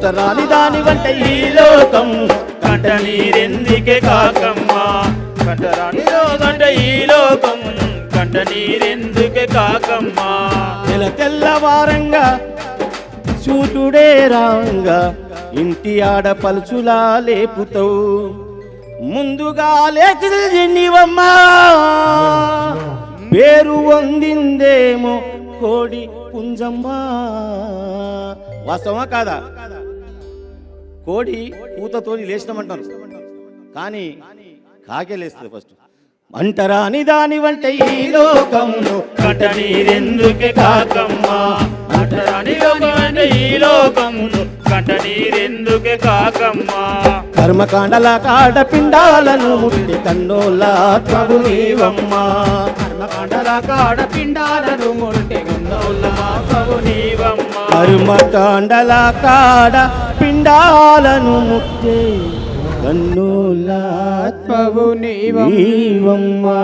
రాని దాని వంట ఈ లోకం. కంట నీరెందుకే కాకమ్మా? కంట రాని కంట ఈ లోకం. కంట నీరెందుకే కాకమ్మా? నెల తెల్లవారంగా చూటుడే రాంగా ఇంటి ఆడ పలుచులా లేపుతావు. ముందుగా లేచివమ్మా పేరు వందిందేమో కోడి పుంజమ్మా. వాస్తవమా కాదా? కోడి కూతతోని లేచినామంటారు. కానీ కాకే లేస్తుంది ఫస్ట్ అంటరాని దాని వంట ఈ లోకంలో కంట నీరెందుకే కాకమ్మా. అంటరాని రాని ఈ లోకమును కంట నీరెందుకే కాకమ్మా. కర్మకాండల కాడ పిండాలను ముట్టి కన్నోల ఆత్మవు నీవమ్మా. కర్మకాండల కాడ పిండాలను ముట్టి కన్నోల మాపవు నీవమ్మా. కర్మకాండల కాడ పిండాలను ముట్టి కన్నోళ్ళ ఆత్మవు నీవమ్మా.